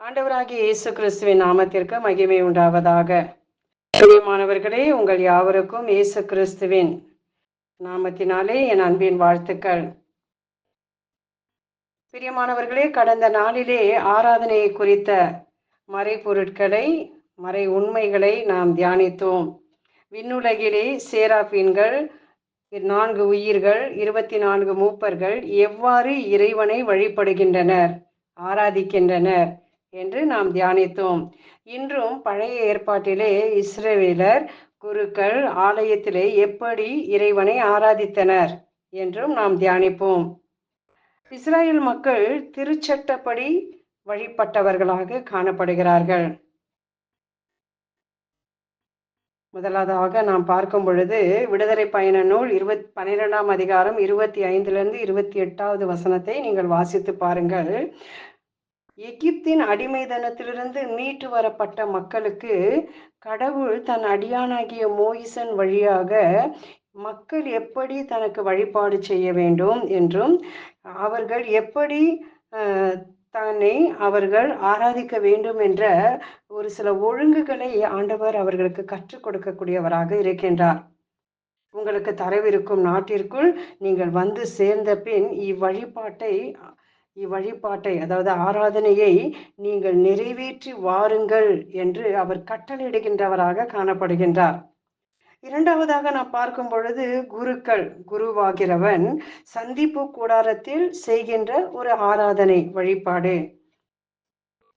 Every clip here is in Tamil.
ஆண்டவராகிய இயேசு கிறிஸ்துவின் நாமத்திற்கு மகிமை உண்டாவதாக. பிரியமானவர்களே உங்கள் யாவருக்கும் இயேசு கிறிஸ்துவின் நாமத்தினாலே என் அன்பின் வாழ்த்துக்கள். பிரியமானவர்களே கடந்த நாளிலே ஆராதனையை குறித்த மறைபொருட்களை மறை உண்மைகளை நாம் தியானித்தோம். விண்ணுலகிலே சேராபீன்கள் நான்கு உயிர்கள் இருபத்தி நான்கு மூப்பர்கள் எவ்வாறு இறைவனை வழிபடுகின்றனர் ஆராதிக்கின்றனர் என்று நாம் தியானித்தோம். இன்றும் பழைய ஏற்பாட்டிலே இஸ்ரேலர் குருக்கள் ஆலயத்திலே எப்படி இறைவனை ஆராதித்தனர் என்றும் நாம் தியானிப்போம். இஸ்ராயல் மக்கள் திருச்சட்டப்படி வழிபட்டவர்களாக காணப்படுகிறார்கள். முதலாவதாக நாம் பார்க்கும் பொழுது விடுதலை பயண நூல் இருபத் பன்னிரெண்டாம் அதிகாரம் இருபத்தி ஐந்துலேருந்து இருபத்தி எட்டாவது வசனத்தை நீங்கள் வாசித்து பாருங்கள். எகிப்தின் அடிமைதனத்திலிருந்து மீட்டு வரப்பட்ட மக்களுக்கு கடவுள் தன் அடியானாகிய மோயிசன் வழியாக மக்கள் எப்படி தனக்கு வழிபாடு செய்ய வேண்டும் என்றும் அவர்கள் எப்படி தன்னை அவர்கள் ஆராதிக்க வேண்டும் என்ற ஒரு சில ஒழுங்குகளை ஆண்டவர் அவர்களுக்கு கற்றுக் கொடுக்கக்கூடியவராக இருக்கின்றார். உங்களுக்கு தரவிருக்கும் நாட்டிற்குள் நீங்கள் வந்து சேர்ந்த பின் இவ்வழிபாட்டை இவ்வழிபாட்டை அதாவது ஆராதனையை நீங்கள் நிறைவேற்றி வாருங்கள் என்று அவர் கட்டளையிடுகின்றவராக காணப்படுகின்றார். இரண்டாவதாக நாம் பார்க்கும் பொழுது குருக்கள் குருவாகிறவன் சந்திப்பு கூடாரத்தில் செய்கின்ற ஒரு ஆராதனை வழிபாடு.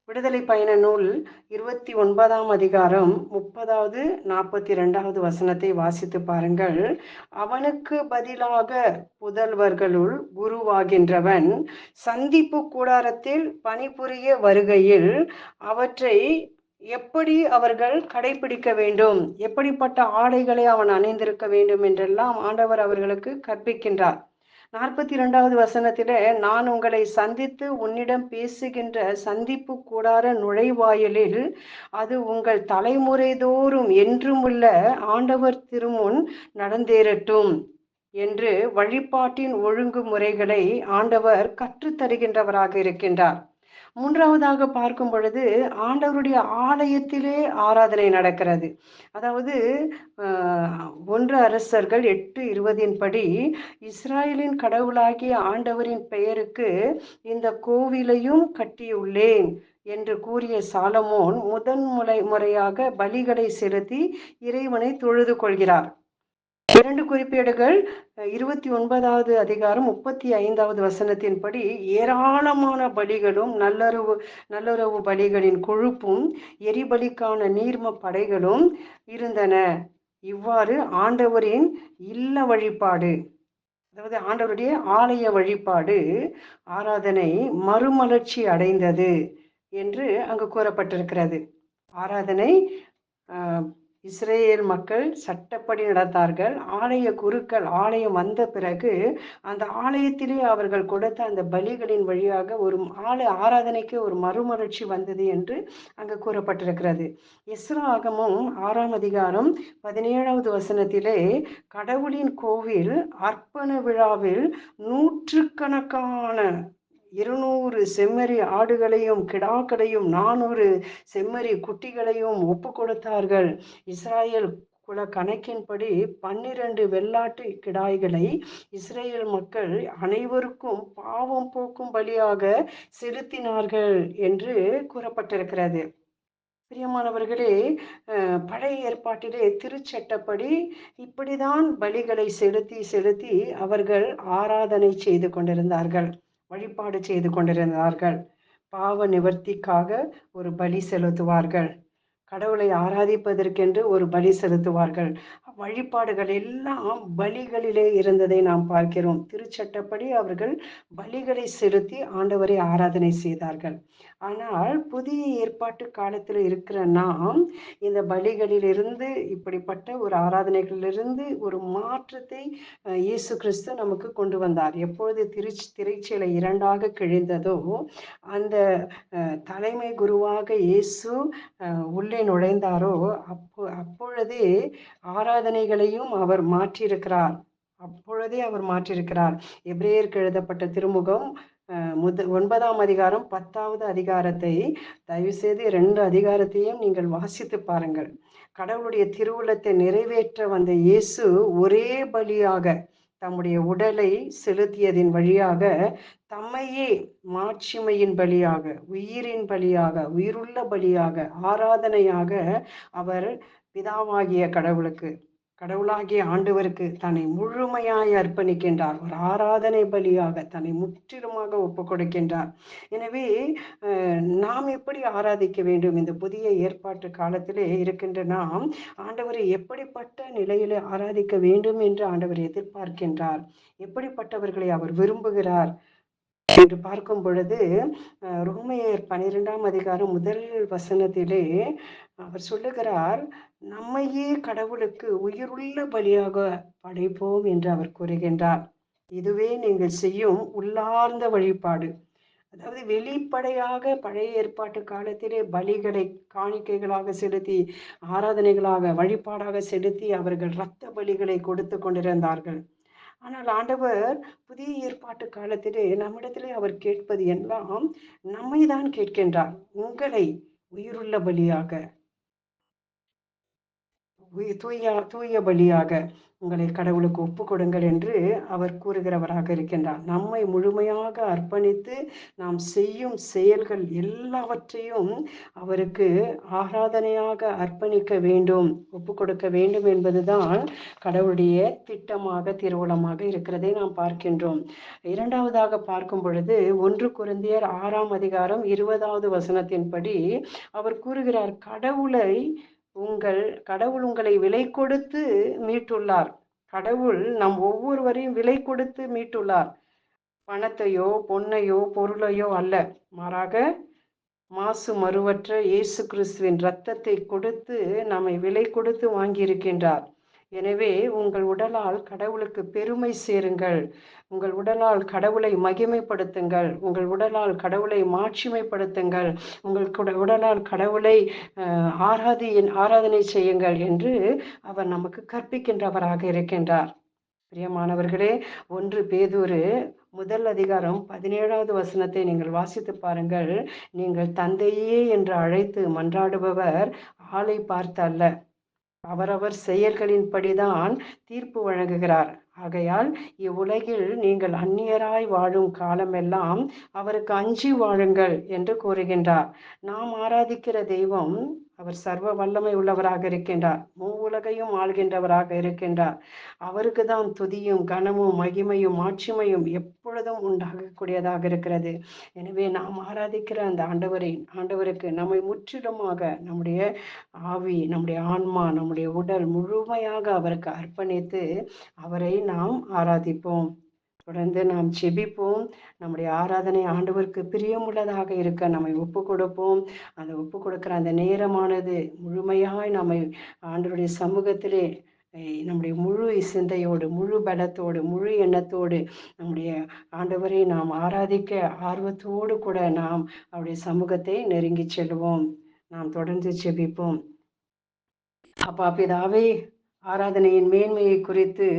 விடுதலை பயண நூல் இருபத்தி ஒன்பதாம் அதிகாரம் முப்பதாவது நாற்பத்தி ரெண்டாவது வசனத்தை வாசித்து பாருங்கள். அவனுக்கு பதிலாக புதல்வர்களுள் குருவாகின்றவன் சந்திப்பு கூடாரத்தில் பணிபுரிய வருகையில் அவற்றை எப்படி அவர்கள் கடைபிடிக்க வேண்டும்? எப்படிப்பட்ட ஆடைகளை அவன் அணிந்திருக்க வேண்டும்? என்றெல்லாம் ஆண்டவர் அவர்களுக்கு கற்பிக்கின்றார். நாற்பத்தி இரண்டாவது வசனத்தில நான் உங்களை சந்தித்து உன்னிடம் பேசுகின்ற சந்திப்பு கூடார நுழைவாயிலில் அது உங்கள் தலைமுறைதோறும் என்றும் உள்ள ஆண்டவர் திருமுன் நடந்தேறட்டும் என்று வழிபாட்டின் ஒழுங்குமுறைகளை ஆண்டவர் கற்றுத்தருகின்றவராக இருக்கின்றார். மூன்றாவதாக பார்க்கும் பொழுது ஆண்டவருடைய ஆலயத்திலே ஆராதனை நடக்கிறது. அதாவது ஒன்று அரசர்கள் எட்டு இருபதின்படி இஸ்ராயலின் கடவுளாகிய ஆண்டவரின் பெயருக்கு இந்த கோவிலையும் கட்டியுள்ளேன் என்று கூறிய சாலமோன் முதன் முறை முறையாக பலிகளை செலுத்தி இறைவனை தொழுது கொள்கிறார். இரண்டு குறிப்பேடுகள் இருபத்தி ஒன்பதாவது அதிகாரம் முப்பத்தி ஐந்தாவது வசனத்தின்படி ஏராளமான பலிகளும் நல்லுறவு நல்லுறவு பலிகளின் கொழுப்பும் எரிபலிக்கான நீர்ம படைகளும் இருந்தன. இவ்வாறு ஆண்டவரின் இல்ல வழிபாடு அதாவது ஆண்டவருடைய ஆலய வழிபாடு ஆராதனை மறுமலர்ச்சி அடைந்தது என்று அங்கு கூறப்பட்டிருக்கிறது. ஆராதனை இஸ்ரேல் மக்கள் சட்டப்படி நடந்தார்கள் ஆலய குருக்கள் ஆலயம் வந்த பிறகு அந்த ஆலயத்திலே அவர்கள் கொடுத்த அந்த பலிகளின் வழியாக ஒரு ஆலய ஆராதனைக்கு ஒரு மறுமலர்ச்சி வந்தது என்று அங்கு கூறப்பட்டிருக்கிறது. இஸ்ரா ஆகமும் ஆறாம் அதிகாரம் பதினேழாவது வசனத்திலே கடவுளின் கோவில் அர்ப்பண விழாவில் நூற்றுக்கணக்கான இருநூறு செம்மறி ஆடுகளையும் கிடாக்களையும் நானூறு செம்மறி குட்டிகளையும் ஒப்பு கொடுத்தார்கள். இஸ்ராயல் குல கணக்கின்படி பன்னிரண்டு வெள்ளாட்டு கிடாய்களை இஸ்ரேல் மக்கள் அனைவருக்கும் பாவம் போக்கும் பலியாக செலுத்தினார்கள் என்று கூறப்பட்டிருக்கிறது. பிரியமானவர்களே பழைய ஏற்பாட்டிலே திருச்சட்டப்படி இப்படிதான் பலிகளை செலுத்தி செலுத்தி அவர்கள் ஆராதனை செய்து கொண்டிருந்தார்கள். வழிபாடு செய்து கொண்டிருந்தார்கள். பாவ நிவர்த்திக்காக ஒரு பலி செலுத்துவார்கள். கடவுளை ஆராதிப்பதற்கென்று ஒரு பலி செலுத்துவார்கள். வழிபாடுகள் எல்லாம் பலிகளிலே இருந்ததை நாம் பார்க்கிறோம். திருச்சட்டப்படி அவர்கள் பலிகளை செலுத்தி ஆண்டவரை ஆராதனை செய்தார்கள். ஆனால் புதிய ஏற்பாட்டு காலத்தில் இருக்கிற நாம் இந்த பலிகளிலிருந்து இப்படிப்பட்ட ஒரு ஆராதனைகளிலிருந்து ஒரு மாற்றத்தை இயேசு கிறிஸ்து நமக்கு கொண்டு வந்தார். எப்பொழுது திருச்சி திரைச்சீலை இரண்டாக கிழிந்ததோ அந்த தலைமை குருவாக இயேசு உள்ளே நுழைந்தாரோ அப்போ அப்பொழுதே ஆராதனைகளையும் அவர் மாற்றியிருக்கிறார். அப்பொழுதே அவர் மாற்றியிருக்கிறார். எப்ரேயருக்கு எழுதப்பட்ட திருமுகம் முத ஒன்பதாம் அதிகாரம் பத்தாவது அதிகாரத்தை தயவுசெய்து ரெண்டு அதிகாரத்தையும் நீங்கள் வாசித்து பாருங்கள். கடவுளுடைய திருவுளத்தை நிறைவேற்ற வந்த இயேசு ஒரே பலியாக தம்முடைய உடலை செலுத்தியதின் வழியாக தம்மையே மாட்சிமையின் பலியாக உயிரின் பலியாக உயிருள்ள பலியாக ஆராதனையாக அவர் பிதாவாகிய கடவுளுக்கு கடவுளாகிய ஆண்டவருக்கு தன்னை முழுமையாய் அர்ப்பணிக்கின்றார். ஒரு ஆராதனை பலியாக தன்னை முற்றிலுமாக ஒப்பு கொடுக்கின்றார் எனவே நாம் எப்படி ஆராதிக்க வேண்டும்? இந்த புதிய ஏற்பாட்டு காலத்திலே இருக்கின்ற நாம் ஆண்டவரை எப்படிப்பட்ட நிலையிலே ஆராதிக்க வேண்டும் என்று ஆண்டவர் எதிர்பார்க்கின்றார்? எப்படிப்பட்டவர்களை அவர் விரும்புகிறார்? என்று பார்க்கும் பொழுது ரோமையர் பனிரெண்டாம் அதிகாரம் முதல் வசனத்திலே அவர் சொல்லுகிறார் நம்மையே கடவுளுக்கு உயிருள்ள பலியாக படைப்போம் என்று அவர் கூறுகின்றார். இதுவே நீங்கள் செய்யும் உள்ளார்ந்த வழிபாடு. அதாவது வெளிப்படையாக பழைய ஏற்பாட்டு காலத்திலே பலிகளை காணிக்கைகளாக செலுத்தி ஆராதனைகளாக வழிபாடாக செலுத்தி அவர்கள் இரத்த பலிகளை கொடுத்து கொண்டிருந்தார்கள். ஆனால் ஆண்டவர் புதிய ஏற்பாட்டு காலத்திலே நம்மிடத்திலே அவர் கேட்பது எல்லாம் நம்மை தான் கேட்கின்றார். உங்களை உயிருள்ள பலியாக. தூய தூய பலியாக உங்களை கடவுளுக்கு ஒப்பு கொடுங்கள் என்று அவர் கூறுகிறவராக இருக்கின்றார். நம்மை முழுமையாக அர்ப்பணித்து நாம் செய்யும் செயல்கள் எல்லாவற்றையும் அவருக்கு ஆராதனையாக அர்ப்பணிக்க வேண்டும் ஒப்பு கொடுக்க வேண்டும் என்பதுதான் கடவுளுடைய திட்டமாக திருவுளமாக இருக்கிறதை நாம் பார்க்கின்றோம். இரண்டாவதாக பார்க்கும் பொழுது ஒன்று குருந்தியர் ஆறாம் அதிகாரம் இருபதாவது வசனத்தின்படி அவர் கூறுகிறார் கடவுளை உங்கள் கடவுள் உங்களை விலை கொடுத்து மீட்டுள்ளார். கடவுள் நம் ஒவ்வொருவரையும் விலை கொடுத்து மீட்டுள்ளார். பணத்தையோ பொன்னையோ பொருளையோ அல்ல. மாறாக மாசு மறுவற்ற இயேசு கிறிஸ்துவின் இரத்தத்தை கொடுத்து நம்மை விலை கொடுத்து வாங்கியிருக்கின்றார். எனவே உங்கள் உடலால் கடவுளுக்கு பெருமை சேருங்கள். உங்கள் உடலால் கடவுளை மகிமைப்படுத்துங்கள். உங்கள் உடலால் கடவுளை மாட்சிமைப்படுத்துங்கள். உங்கள் உடலால் கடவுளை அஹ், ஆராதி ஆராதனை செய்யுங்கள் என்று அவர் நமக்கு கற்பிக்கின்றவராக இருக்கின்றார். பிரியமானவர்களே ஒன்று பேதூரு முதல் அதிகாரம் பதினேழாவது வசனத்தை நீங்கள் வாசித்து பாருங்கள். நீங்கள் தந்தையே என்று அழைத்து மன்றாடுபவர் ஆளை பார்த்து அல்ல அவரவர் செயல்களின்படிதான் தீர்ப்பு வழங்குகிறார். ஆகையால் இவ்வுலகில் நீங்கள் அந்நியராய் வாழும் காலமெல்லாம் அவருக்கு அஞ்சி வாழுங்கள் என்று கூறுகின்றார். நாம் ஆராதிக்கிற தெய்வம் அவர் சர்வ வல்லமை உள்ளவராக இருக்கின்றார். மூவுலகையும் ஆள்கின்றவராக இருக்கின்றார். அவருக்கு தான் துதியும் கனமும் மகிமையும் ஆட்சிமையும் எப்பொழுதும் உண்டாகக்கூடியதாக இருக்கிறது. எனவே நாம் ஆராதிக்கிற அந்த ஆண்டவரை ஆண்டவருக்கு நம்மை முற்றிலுமாக நம்முடைய ஆவி நம்முடைய ஆன்மா நம்முடைய உடல் முழுமையாக அவருக்கு அர்ப்பணித்து அவரை நாம் ஆராதிப்போம். தொடர்ந்து நாம் செபிப்போம் நம்முடைய ஆராதனை ஆண்டவருக்கு பிரியமுள்ளதாக இருக்க நம்மை ஒப்பு கொடுப்போம். அந்த ஒப்பு கொடுக்குற அந்த நேரமானது முழுமையாய் நம்மை ஆண்டவருடைய சமூகத்திலே நம்முடைய முழு சிந்தையோடு முழு பலத்தோடு முழு எண்ணத்தோடு நம்முடைய ஆண்டவரை நாம் ஆராதிக்க ஆர்வத்தோடு கூட நாம் அவருடைய சமூகத்தை நெருங்கி செல்வோம். நாம் தொடர்ந்து செபிப்போம் அப்பா பிதாவே ஆராதனையின் மேன்மையை குறித்து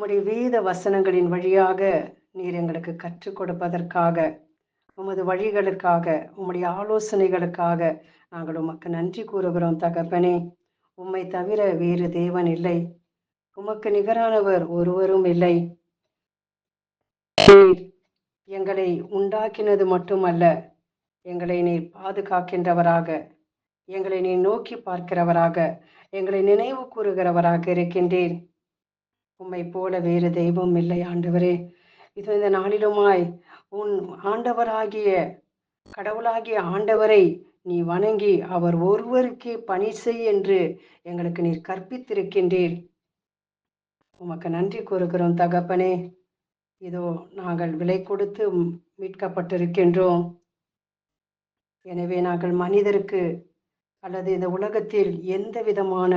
உம்முடைய வேத வசனங்களின் வழியாக நீர் எங்களுக்கு கற்றுக் கொடுப்பதற்காக உமது வழிகளுக்காக உம்முடைய ஆலோசனைகளுக்காக நாங்கள் உமக்கு நன்றி கூறுகிறோம் தகப்பனே. உம்மை தவிர வேறு தேவன் இல்லை. உமக்கு நிகரானவர் ஒருவரும் இல்லை. நீர் எங்களை உண்டாக்கினது மட்டுமல்ல எங்களை நீர் பாதுகாக்கின்றவராக எங்களை நீ நோக்கி பார்க்கிறவராக எங்களை நினைவு கூறுகிறவராக இருக்கின்றேன் உம்மை போல வேறு தெய்வம் இல்லை ஆண்டவரே. இது இந்த நாளிலுமாய் உன் ஆண்டவராகிய கடவுளாகிய ஆண்டவரை நீ வணங்கி அவர் ஒருவருக்கே பணி செய் என்று எங்களுக்கு நீர் கற்பித்திருக்கின்றீர். உமக்கு நன்றி கூறுகிறோம் தகப்பனே. இதோ நாங்கள் விலை கொடுத்து மீட்கப்பட்டிருக்கின்றோம். எனவே நாங்கள் மனிதருக்கு அல்லது இந்த உலகத்தில் எந்த விதமான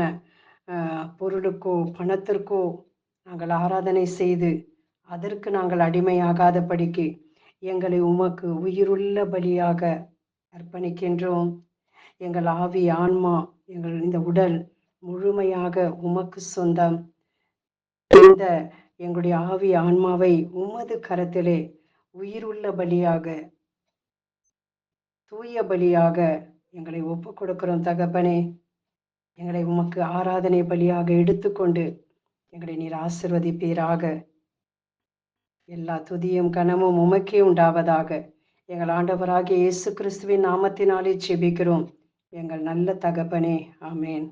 பொருளுக்கோ பணத்திற்கோ நாங்கள் ஆராதனை செய்து அதற்கு நாங்கள் அடிமையாகாதபடிக்கு எங்களை உமக்கு உயிருள்ள பலியாக அர்ப்பணிக்கின்றோம். எங்கள் ஆவி ஆன்மா எங்கள் இந்த உடல் முழுமையாக உமக்கு சொந்தம். இந்த எங்களுடைய ஆவி ஆன்மாவை உமது கரத்திலே உயிருள்ள பலியாக தூய பலியாக எங்களை ஒப்பு கொடுக்கிறோம் தகப்பனே. எங்களை உமக்கு ஆராதனை பலியாக எடுத்துக்கொண்டு எங்களை நீர் ஆசிர்வதிப்பீராக. எல்லா துதியும் கனமும் உமக்கே உண்டாவதாக. எங்கள் ஆண்டவராகிய இயேசு கிறிஸ்துவின் நாமத்தினாலே செபிக்கிறோம் எங்கள் நல்ல தகப்பனே ஆமேன்.